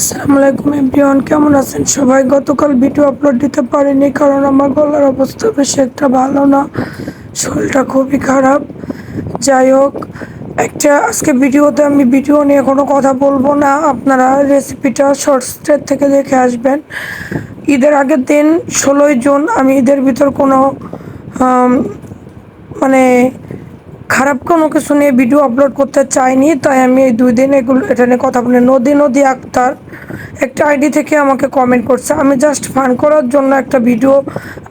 আসসালামু আলাইকুম এভরিওয়ান, কেমন আছেন সবাই? গতকাল ভিডিও আপলোড দিতে পারিনি কারণ আমার গলার অবস্থা বেশি একটা ভালো না, শরীরটা খুবই খারাপ। যাই হোক, একটা আজকে ভিডিওতে আমি ভিডিও নিয়ে কোনো কথা বলব না, আপনারা রেসিপিটা শর্টসের থেকে দেখে আসবেন। ঈদের আগের দিন ষোলোই জুন আমি ঈদের ভিতর কোনো মানে খারাপ কোনো কিছু নিয়ে ভিডিও আপলোড করতে চাইনি, তাই আমি এই দুই দিন এগুলো, এটা নিয়ে কথা বলি। নদী নদী আক্তার, একটা আইডি থেকে আমাকে কমেন্ট করছে, আমি জাস্ট ফান করার জন্য একটা ভিডিও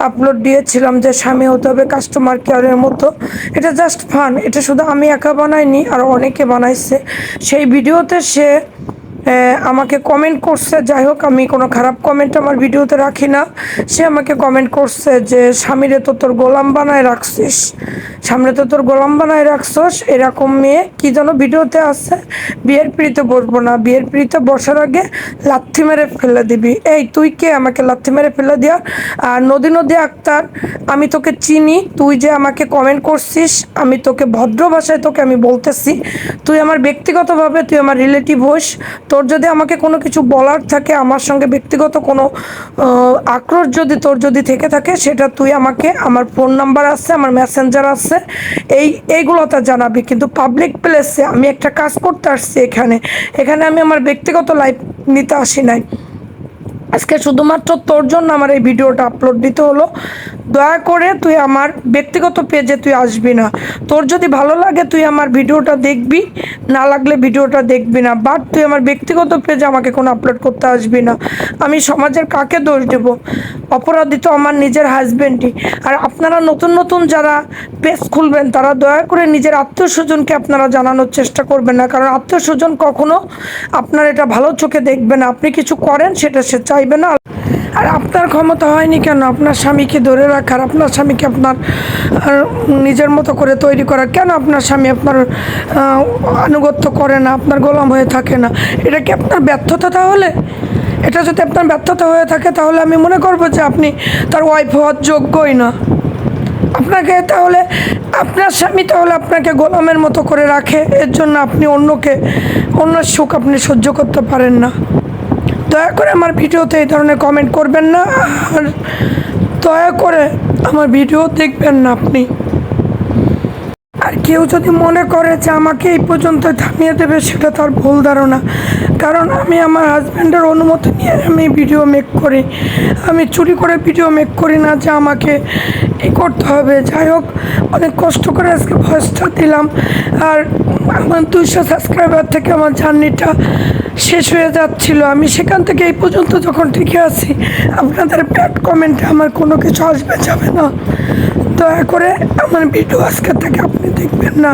আপলোড দিয়েছিলাম যে স্বামী হতে হবে কাস্টমার কেয়ারের মতো। এটা জাস্ট ফান এটা শুধু আমি একা বানাইনি, আর অনেকে বানাইছে। সেই ভিডিওতে সে আমাকে কমেন্ট করছে, যাই হোক, আমি কোনো খারাপ কমেন্ট আমার ভিডিওতে রাখি না। সে আমাকে কমেন্ট করছে যে, স্বামীরে তো তোর গোলাম বানায় রাখছিস। সামনে তো তোর গোলাম বানায় রাখছস। এরকম মেয়ে কি যেন ভিডিওতে আছে। বিয়ের পিড়িতে বসবো না। বিয়ের পিড়িতে বসার আগে লাথি মেরে ফেলে দিবি। এই, তুই কে? আমাকে লাথি মেরে ফেলে দিয়া? আর নদী নদী আক্তার, আমি তোকে চিনি। তুই যে আমাকে কমেন্ট করছিস, আমি তোকে ভদ্র ভাষায় তোকে আমি বলতেছি। তুই আমার ব্যক্তিগতভাবে, তুই আমার রিলেটিভ হোস। তোর যদি আমাকে কোনো কিছু বলার থাকে, আমার সঙ্গে ব্যক্তিগত কোনো আক্রোশ যদি তোর যদি থেকে থাকে, সেটা তুই আমাকে, আমার ফোন নাম্বার আছে, আমার মেসেঞ্জার আছে, এই, এইগুলোতে জানাবি। কিন্তু পাবলিক প্লেসে আমি একটা কাজ করতে আসছি এখানে। এখানে আমি আমার ব্যক্তিগত লাইফ নিতে আসি নাই। আজকে শুধুমাত্র তোর জন্য আমার এই ভিডিওটা আপলোড দিতে হলো। দয়া করে তুই আমার ব্যক্তিগত পেজে তুই আসবি না। তোর যদি ভালো লাগে, তুই আমার ভিডিওটা দেখবি। না লাগলে ভিডিওটা দেখবি না। বাট তুই আমার ব্যক্তিগত পেজে আমাকে কোনো আপলোড করতে আসবি না। আমি সমাজের কাকে দোষ দেব? অপরাধী তো আমার নিজের হাজবেন্ডই আর আপনারা নতুন নতুন যারা পেজ খুলবেন, তারা দয়া করে নিজের আত্মীয় স্বজনকে আপনারা জানানোর চেষ্টা করবেন না। কারণ আত্মীয় স্বজন কখনো আপনার এটা ভালো চোখে দেখবে না। আপনি কিছু করেন, সেটা সে চাইবে না। আর আপনার ক্ষমতা হয়নি কেন? আপনার স্বামীকে ধরে রাখার, আপনার স্বামীকে আপনার নিজের মতো করে তৈরি করা কেন আপনার স্বামী আপনার আনুগত্য করে না, আপনার গোলাম হয়ে থাকে না? এটা কি আপনার ব্যর্থতা তাহলে? এটা যদি আপনার ব্যর্থতা হয়ে থাকে তাহলে আমি মনে করব যে আপনি তার ওয়াইফ হওয়ার যোগ্যই না। আপনাকে তাহলে, আপনার স্বামী তাহলে আপনাকে গোলামের মতো করে রাখে, এর জন্য আপনি অন্যকে অন্য সুখ আপনি সহ্য করতে পারেন না। দয়া করে আমার ভিডিওতে এই ধরনের কমেন্ট করবেন না, আর দয়া করে আমার ভিডিও দেখবেন না আপনি। আর কেউ যদি মনে করে যে আমাকে এই পর্যন্ত থামিয়ে দেবে, সেটা তার ভুল ধারণা। কারণ আমি আমার হাজব্যান্ডের অনুমতি নিয়ে আমি ভিডিও মেক করি। আমি চুরি করে ভিডিও মেক করি না যে আমাকে ই করতে হবে। যাই হোক, অনেক কষ্ট করে আজকে ভয়েসটা দিলাম। আর আমার দুইশো সাবস্ক্রাইবার থেকে আমার জার্নিটা শেষ হয়ে যাচ্ছিল। আমি সেখান থেকে এই পর্যন্ত যখন টিকে আছি, আপনাদের প্যাট কমেন্টে আমার কোনো কিছু আসবে যাবে না। দয়া করে আমার ভিডিও আজকে থেকে আপনি দেখবেন না।